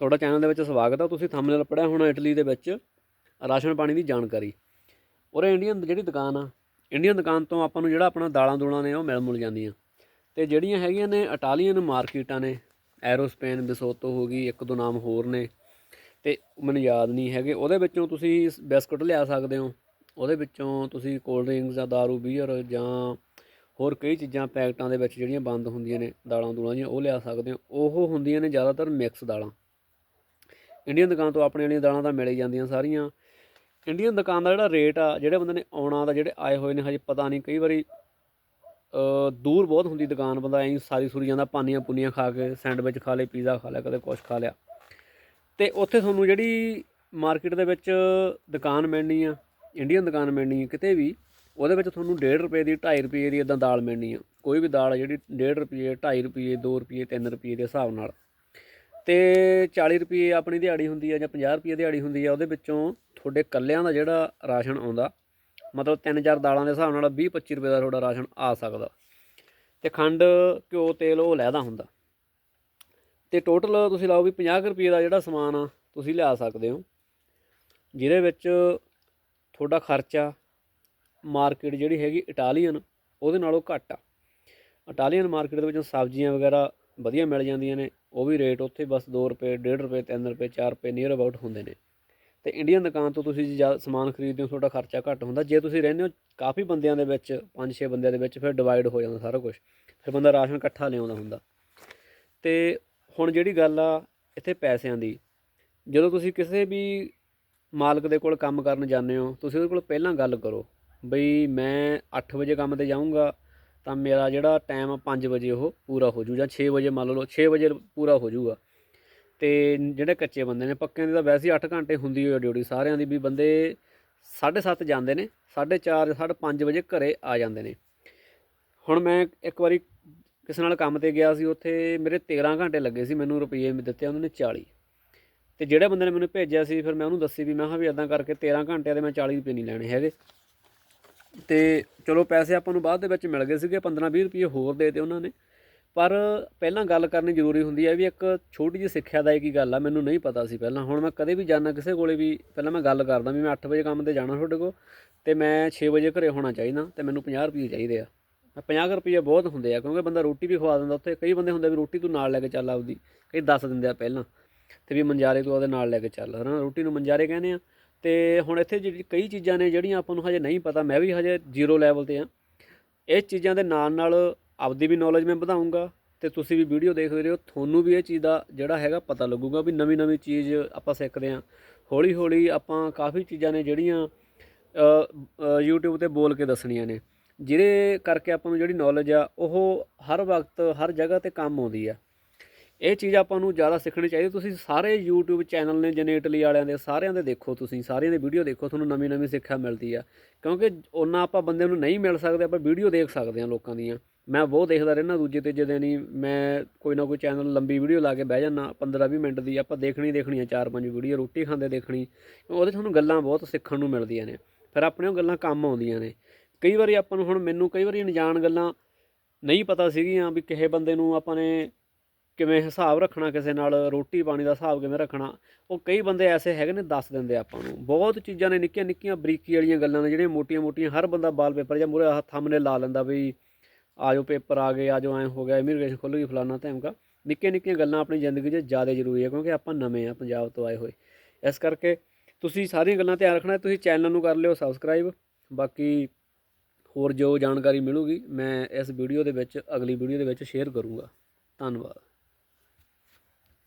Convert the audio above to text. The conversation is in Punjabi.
ਤੁਹਾਡਾ ਚੈਨਲ ਦੇ ਵਿੱਚ ਸਵਾਗਤ ਹੈ ਤੁਸੀਂ ਥੰਬਨੇਲ ਪੜਿਆ ਹੋਣਾ ਇਟਲੀ ਦੇ ਵਿੱਚ। ਰਾਸ਼ਨ ਪਾਣੀ ਦੀ ਜਾਣਕਾਰੀ। ਉਰੇ ਇੰਡੀਅਨ ਜਿਹੜੀ ਦੁਕਾਨ ਆ ਇੰਡੀਅਨ ਦੁਕਾਨ ਤੋਂ ਆਪਾਂ ਨੂੰ ਜਿਹੜਾ ਆਪਣਾ ਦਾਲਾਂ ਦੂਲਾਂ ਨੇ ਉਹ ਮਿਲ ਮੁਲ ਜਾਂਦੀਆਂ। ਤੇ ਜਿਹੜੀਆਂ ਹੈਗੀਆਂ ਨੇ ਇਟਾਲੀਅਨ ਮਾਰਕੀਟਾਂ ਨੇ ਐਰੋਸਪੇਨ ਬਿਸੋਤੋ ਹੋ ਗਈ, ਇੱਕ ਦੋ ਨਾਮ ਹੋਰ ਨੇ। ਤੇ ਮੈਨੂੰ ਯਾਦ ਨਹੀਂ ਹੈਗੇ। ਉਹਦੇ ਵਿੱਚੋਂ ਤੁਸੀਂ ਬਿਸਕੁਟ ਲਿਆ ਸਕਦੇ ਹੋ। ਉਹਦੇ ਵਿੱਚੋਂ ਤੁਸੀਂ ਕੋਲਡ ਡਰਿੰਕਸ ਜਾਂ ਦਾਰੂ ਬੀਅਰ ਜਾਂ ਹੋਰ ਕਈ ਚੀਜ਼ਾਂ ਪੈਕਟਾਂ ਦੇ ਵਿੱਚ ਜਿਹੜੀਆਂ ਬੰਦ ਹੁੰਦੀਆਂ ਨੇ, ਦਾਲਾਂ ਦੂਲਾਂ ਦੀਆਂ, ਉਹ ਲਿਆ ਸਕਦੇ ਹੋ। ਉਹ ਹੁੰਦੀਆਂ ਨੇ ਜ਼ਿਆਦਾਤਰ ਮਿਕਸ ਦਾਲਾਂ। ਇੰਡੀਅਨ ਦੁਕਾਨ ਤੋਂ ਆਪਣੇ ਵਾਲੀਆਂ ਦਾਲਾਂ ਤਾਂ ਮਿਲ ਹੀ ਜਾਂਦੀਆਂ ਸਾਰੀਆਂ। ਇੰਡੀਅਨ ਦੁਕਾਨ ਦਾ ਜਿਹੜਾ ਰੇਟ ਆ, ਜਿਹੜੇ ਬੰਦੇ ਨੇ ਆਉਣਾ ਦਾ ਜਿਹੜੇ ਆਏ ਹੋਏ ਨੇ, ਹਜੇ ਪਤਾ ਨਹੀਂ। ਕਈ ਵਾਰੀ ਦੂਰ ਬਹੁਤ ਹੁੰਦੀ ਦੁਕਾਨ, ਬੰਦਾ ਐਂ ਸਾਰੀ ਸੁਰੀ ਜਾਂਦਾ, ਪਾਨੀਆਂ ਪੁੰਨੀਆਂ ਖਾ ਕੇ, ਸੈਂਡਵਿਚ ਖਾ ਲੇ ਪੀਜ਼ਾ ਖਾ ਲਿਆ, ਕਦੇ ਕੁਛ ਖਾ ਲਿਆ। ਤੇ ਉੱਥੇ ਤੁਹਾਨੂੰ ਜਿਹੜੀ ਮਾਰਕੀਟ ਦੇ ਵਿੱਚ ਦੁਕਾਨ ਮਿਲਣੀ ਆ, ਇੰਡੀਅਨ ਦੁਕਾਨ ਮਿਲਣੀ ਆ, ਕਿਤੇ ਵੀ, ਉਹਦੇ ਵਿੱਚ ਤੁਹਾਨੂੰ 1.5 ਰੁਪਏ ਦੀ 2.5 ਰੁਪਏ ਦੀ ਇਦਾਂ ਦਾਲ ਮਿਲਣੀ ਆ। ਕੋਈ ਵੀ ਦਾਲ ਆ ਜਿਹੜੀ 1.5 ਰੁਪਏ 2.5 ਰੁਪਏ 2 ਰੁਪਏ 3 ਰੁਪਏ ਦੇ ਹਿਸਾਬ ਨਾਲ। ਤੇ 40 ਰੁਪਏ ਆਪਣੀ ਦਿਹਾੜੀ ਹੁੰਦੀ ਆ ਜਾਂ 50 ਰੁਪਏ ਦਿਹਾੜੀ ਹੁੰਦੀ ਆ, ਉਹਦੇ ਵਿੱਚੋਂ ਤੁਹਾਡੇ ਕੱਲਿਆਂ ਦਾ ਜਿਹੜਾ ਰਾਸ਼ਨ ਆਉਂਦਾ, ਮਤਲਬ 3-4 ਦਾਲਾਂ ਦੇ ਹਿਸਾਬ ਨਾਲ 20-25 ਰੁਪਏ ਦਾ ਤੁਹਾਡਾ ਰਾਸ਼ਨ ਆ ਸਕਦਾ। ਤੇ ਖੰਡ, ਘਿਓ, ਤੇਲ ਉਹ ਲੈਦਾ ਹੁੰਦਾ। ਤੇ ਟੋਟਲ ਤੁਸੀਂ ਲਾਓ ਵੀ 50 ਕੁ ਰੁਪਏ ਦਾ ਜਿਹੜਾ ਸਮਾਨ ਆ, ਤੁਸੀਂ ਲਿਆ ਸਕਦੇ ਹੋ, ਜਿਹਦੇ ਵਿੱਚ ਤੁਹਾਡਾ ਖਰਚਾ, ਮਾਰਕੀਟ ਜਿਹੜੀ ਹੈਗੀ ਇਟਾਲੀਅਨ ਉਹਦੇ ਨਾਲੋਂ ਘੱਟ ਆ। ਇਟਾਲੀਅਨ ਮਾਰਕੀਟ ਦੇ ਵਿੱਚੋਂ ਸਬਜ਼ੀਆਂ ਵਗੈਰਾ ਵਧੀਆ ਮਿਲ ਜਾਂਦੀਆਂ ਨੇ, ਉਹ ਵੀ ਰੇਟ ਉੱਥੇ ਬਸ 2 ਰੁਪਏ 1.5 ਰੁਪਏ 3 ਰੁਪਏ 4 ਰੁਪਏ ਨੀਅਰ ਅਬਾਊਟ ਹੁੰਦੇ ਨੇ। ਤੇ ਇੰਡੀਅਨ ਦੁਕਾਨ ਤੋਂ ਤੁਸੀਂ ਜੇ ਜ਼ਿਆਦਾ ਸਮਾਨ ਖਰੀਦਦੇ ਹੋ, ਤੁਹਾਡਾ ਖਰਚਾ ਘੱਟ ਹੁੰਦਾ। ਜੇ ਤੁਸੀਂ ਰਹਿੰਦੇ ਹੋ ਕਾਫੀ ਬੰਦਿਆਂ ਦੇ ਵਿੱਚ 5-6 ਬੰਦਿਆਂ ਦੇ ਵਿੱਚ, ਫਿਰ ਡਿਵਾਈਡ ਹੋ ਜਾਂਦਾ ਸਾਰਾ ਕੁਝ ਫਿਰ ਬੰਦਾ ਰਾਸ਼ਨ ਇਕੱਠਾ ਲਿਆਉਂਦਾ ਹੁੰਦਾ। ਤੇ ਹੁਣ ਜਿਹੜੀ ਗੱਲ ਆ ਇੱਥੇ ਪੈਸਿਆਂ ਦੀ, ਜਦੋਂ ਤੁਸੀਂ ਕਿਸੇ ਵੀ ਮਾਲਕ ਦੇ ਕੋਲ ਕੰਮ ਕਰਨ ਜਾਂਦੇ ਹੋ, ਤੁਸੀਂ ਉਹਦੇ ਕੋਲ ਪਹਿਲਾਂ ਗੱਲ ਕਰੋ, ਬਈ ਮੈਂ 8 ਵਜੇ ਕੰਮ ਤੇ ਜਾਊਂਗਾ ਤਾਂ ਮੇਰਾ ਜਿਹੜਾ ਟਾਈਮ 5 ਵਜੇ ਉਹ ਪੂਰਾ ਹੋ ਜੂ ਜਾਂ 6 ਵਜੇ ਮੰਨ ਲਓ 6 ਵਜੇ ਪੂਰਾ ਹੋ ਜੂਗਾ। ਤੇ ਜਿਹੜੇ ਕੱਚੇ ਬੰਦੇ ਨੇ, ਪੱਕਿਆਂ ਦੀ ਤਾਂ ਵੈਸੇ ਹੀ 8 ਘੰਟੇ ਹੁੰਦੀ ਹੋਈ ਡਿਊਟੀ ਸਾਰਿਆਂ ਦੀ ਵੀ ਬੰਦੇ 7:30 ਜਾਂਦੇ ਨੇ 4:30 5:30 ਵਜੇ ਘਰੇ ਆ ਜਾਂਦੇ ਨੇ। ਹੁਣ ਮੈਂ ਇੱਕ ਵਾਰੀ ਕਿਸੇ ਨਾਲ ਕੰਮ ਤੇ ਗਿਆ ਸੀ, ਉੱਥੇ ਮੇਰੇ 13 ਘੰਟੇ ਲੱਗੇ ਸੀ, ਮੈਨੂੰ ਰੁਪਏ ਦਿੱਤੇ, ਉਹਨਾਂ ਨੇ 40 ਤੇ ਜਿਹੜੇ ਬੰਦੇ ਨੇ ਮੈਨੂੰ ਭੇਜਿਆ ਸੀ, ਫਿਰ ਮੈਂ ਉਹਨੂੰ ਦੱਸੀ ਵੀ, ਮੈਂ ਕਿਹਾ ਵੀ ਇਦਾਂ ਕਰਕੇ 13 ਘੰਟਿਆਂ ਦੇ ਮੈਂ 40 ਰੁਪਏ ਨਹੀਂ ਲੈਣੇ ਹੈਗੇ। ਤੇ ਚਲੋ ਪੈਸੇ ਆਪਾਂ ਨੂੰ ਬਾਅਦ ਦੇ ਵਿੱਚ ਮਿਲ ਗਏ ਸੀਗੇ 15-20 ਰੁਪਏ ਹੋਰ ਦੇ ਤੇ ਉਹਨਾਂ ਨੇ। ਪਰ ਪਹਿਲਾਂ ਗੱਲ ਕਰਨੀ ਜ਼ਰੂਰੀ ਹੁੰਦੀ ਹੈ ਵੀ ਇੱਕ ਛੋਟੀ ਜਿਹੀ ਸਿੱਖਿਆ ਦਾ ਕੀ ਗੱਲ ਆ, ਮੈਨੂੰ ਨਹੀਂ ਪਤਾ ਸੀ ਪਹਿਲਾਂ। ਹੁਣ ਮੈਂ ਕਦੇ ਵੀ ਜਾਣਾ ਕਿਸੇ ਕੋਲੇ ਵੀ, ਪਹਿਲਾਂ ਮੈਂ ਗੱਲ ਕਰਦਾ ਵੀ ਮੈਂ 8 ਵਜੇ ਕੰਮ ਤੇ ਜਾਣਾ ਤੁਹਾਡੇ ਕੋਲ, ਤੇ ਮੈਂ 6 ਵਜੇ ਘਰੇ ਹੋਣਾ ਚਾਹੀਦਾ, ਤੇ ਮੈਨੂੰ 50 ਰੁਪਏ ਚਾਹੀਦੇ ਆ। 50 ਰੁਪਏ ਬਹੁਤ ਹੁੰਦੇ ਆ, ਕਿਉਂਕਿ ਬੰਦਾ ਰੋਟੀ ਵੀ ਖਵਾ ਦਿੰਦਾ ਉੱਥੇ। ਕਈ ਬੰਦੇ ਹੁੰਦੇ ਵੀ ਰੋਟੀ ਤੂੰ ਨਾਲ ਲੈ ਕੇ ਚੱਲ ਆਪਦੀ, ਕਈ ਦੱਸ ਦਿੰਦੇ ਆ ਪਹਿਲਾਂ, ਤੇ ਵੀ ਮੰਜਾਰੇ ਤੂੰ ਉਹਦੇ ਨਾਲ ਲੈ ਕੇ ਚੱਲ। ਹਨਾ, ਰੋਟੀ ਨੂੰ ਮੰਜਾਰੇ ਕਹਿੰਦੇ ਆ। ਤੇ ਹੁਣ ਇੱਥੇ ਜਿਹੜੀ ਕਈ ਚੀਜ਼ਾਂ ਨੇ ਜਿਹੜੀਆਂ ਆਪਾਂ ਨੂੰ ਹਜੇ ਨਹੀਂ ਪਤਾ ਮੈਂ ਵੀ ਹਜੇ ਜ਼ੀਰੋ ਲੈਵਲ ਤੇ ਆ। ਇਹ ਚੀਜ਼ਾਂ ਦੇ ਨਾਲ ਨਾਲ ਆਪਦੀ ਵੀ ਨੌਲੇਜ ਮੈਂ ਵਧਾਉਂਗਾ ਤੇ ਤੁਸੀਂ ਵੀ ਵੀਡੀਓ ਦੇਖਦੇ ਰਹੋ। ਤੁਹਾਨੂੰ ਵੀ ਇਹ ਚੀਜ਼ ਦਾ ਜਿਹੜਾ ਹੈਗਾ ਪਤਾ ਲੱਗੂਗਾ ਵੀ ਨਵੀਂ ਨਵੀਂ ਚੀਜ਼ ਆਪਾਂ ਸਿੱਖਦੇ ਆ ਹੌਲੀ ਹੌਲੀ ਆਪਾਂ ਕਾਫੀ ਚੀਜ਼ਾਂ ਨੇ ਜਿਹੜੀਆਂ ਅ, YouTube ਤੇ ਬੋਲ ਕੇ ਦੱਸਣੀਆਂ ਨੇ। ਜਿਹਦੇ ਕਰਕੇ ਆਪਾਂ ਨੂੰ ਜਿਹੜੀ ਨੌਲੇਜ ਆ ਉਹ ਹਰ ਵਕਤ ਹਰ ਜਗ੍ਹਾ ਤੇ ਕੰਮ ਆਉਂਦੀ ਆ। ਇਹ ਚੀਜ਼ ਆਪਾਂ ਨੂੰ ਜ਼ਿਆਦਾ ਸਿੱਖਣੀ ਚਾਹੀਦੀ ਤੁਸੀਂ ਸਾਰੇ YouTube ਚੈਨਲ ਨੇ ਜਨੇ ਇਟਲੀ ਵਾਲਿਆਂ ਦੇ, ਸਾਰਿਆਂ ਦੇ ਦੇਖੋ ਤੁਸੀਂ, ਸਾਰਿਆਂ ਦੇ ਵੀਡੀਓ ਦੇਖੋ, ਤੁਹਾਨੂੰ ਨਵੀਂ ਨਵੀਂ ਸਿੱਖਿਆ ਮਿਲਦੀ ਆ। ਕਿਉਂਕਿ ਉਹਨਾਂ ਆਪਾਂ ਬੰਦੇ ਨੂੰ ਨਹੀਂ ਮਿਲ ਸਕਦੇ, ਆਪਾਂ ਵੀਡੀਓ ਦੇਖ ਸਕਦੇ ਹਾਂ ਲੋਕਾਂ ਦੀਆਂ। ਮੈਂ ਬਹੁਤ ਦੇਖਦਾ ਰਹਿਣਾ ਦੂਜੇ ਤੀਜੇ ਦਿਨ ਹੀ, ਮੈਂ ਕੋਈ ਨਾ ਕੋਈ ਚੈਨਲ ਲੰਬੀ ਵੀਡੀਓ ਲਾ ਕੇ ਬਹਿ ਜਾਣਾ 15-20 ਮਿੰਟ ਦੀ, ਆਪਾਂ ਦੇਖਣੀ ਦੇਖਣੀ ਆ ਚਾਰ ਪੰਜ ਵੀਡੀਓ ਰੋਟੀ ਖਾਂਦੇ ਦੇਖਣੀ। ਉਹਦੇ 'ਚ ਤੁਹਾਨੂੰ ਗੱਲਾਂ ਬਹੁਤ ਸਿੱਖਣ ਨੂੰ ਮਿਲਦੀਆਂ ਨੇ। ਫਿਰ ਆਪਣੇ ਉਹ ਗੱਲਾਂ ਕੰਮ ਆਉਂਦੀਆਂ ਨੇ। ਕਈ ਵਾਰੀ ਆਪਾਂ ਨੂੰ ਹੁਣ ਮੈਨੂੰ ਕਈ ਵਾਰੀ ਅਣਜਾਣ ਗੱਲਾਂ ਨਹੀਂ ਪਤਾ ਸੀਗੀਆਂ ਵੀ ਕਿਸੇ ਬੰਦੇ ਨੂੰ ਆਪਾਂ ਨੇ ਕਿਵੇਂ ਹਿਸਾਬ ਰੱਖਣਾ ਕਿਸੇ ਨਾਲ, ਰੋਟੀ ਪਾਣੀ ਦਾ ਹਿਸਾਬ ਕਿਵੇਂ ਰੱਖਣਾ, ਉਹ ਕਈ ਬੰਦੇ ਐਸੇ ਹੈਗੇ ਨੇ ਦੱਸ ਦਿੰਦੇ ਆਪਾਂ ਨੂੰ। ਬਹੁਤ ਚੀਜ਼ਾਂ ਨੇ ਨਿੱਕੀਆਂ ਨਿੱਕੀਆਂ ਬਰੀਕੀ ਵਾਲੀਆਂ ਗੱਲਾਂ ਨੇ, ਜਿਹੜੀਆਂ ਮੋਟੀਆਂ ਮੋਟੀਆਂ ਹਰ ਬੰਦਾ ਬਾਲ ਪੇਪਰ ਜਾਂ ਮੂਰੇ ਹੱਥ ਸਾਹਮਣੇ ਲਾ ਲੈਂਦਾ ਵੀ ਆਜੋ ਪੇਪਰ ਆ ਗਏ ਆਜੋ ਐਂ ਹੋ ਗਿਆ, ਇਮੀਗ੍ਰੇਸ਼ਨ ਖੁੱਲ੍ਹ ਗਈ, ਫਲਾਨਾ ਧਮਕਾ। ਨਿੱਕੀਆਂ ਨਿੱਕੀਆਂ ਗੱਲਾਂ ਆਪਣੀ ਜ਼ਿੰਦਗੀ 'ਚ ਜ਼ਿਆਦਾ ਜ਼ਰੂਰੀ ਹੈ ਕਿਉਂਕਿ ਆਪਾਂ ਨਵੇਂ ਆ, ਪੰਜਾਬ ਤੋਂ ਆਏ ਹੋਏ। ਇਸ ਕਰਕੇ ਤੁਸੀਂ ਸਾਰੀਆਂ ਗੱਲਾਂ ਧਿਆਨ ਰੱਖਣਾ, ਤੁਸੀਂ ਚੈਨਲ ਨੂੰ ਕਰ ਲਿਓ ਸਬਸਕ੍ਰਾਈਬ। ਬਾਕੀ ਹੋਰ ਜੋ ਜਾਣਕਾਰੀ ਮਿਲੂਗੀ, ਮੈਂ ਇਸ ਵੀਡੀਓ ਦੇ ਵਿੱਚ, ਅਗਲੀ ਵੀਡੀਓ ਦੇ ਵਿੱਚ ਸ਼ੇਅਰ ਕਰੂੰਗਾ। ਧੰਨਵਾਦ।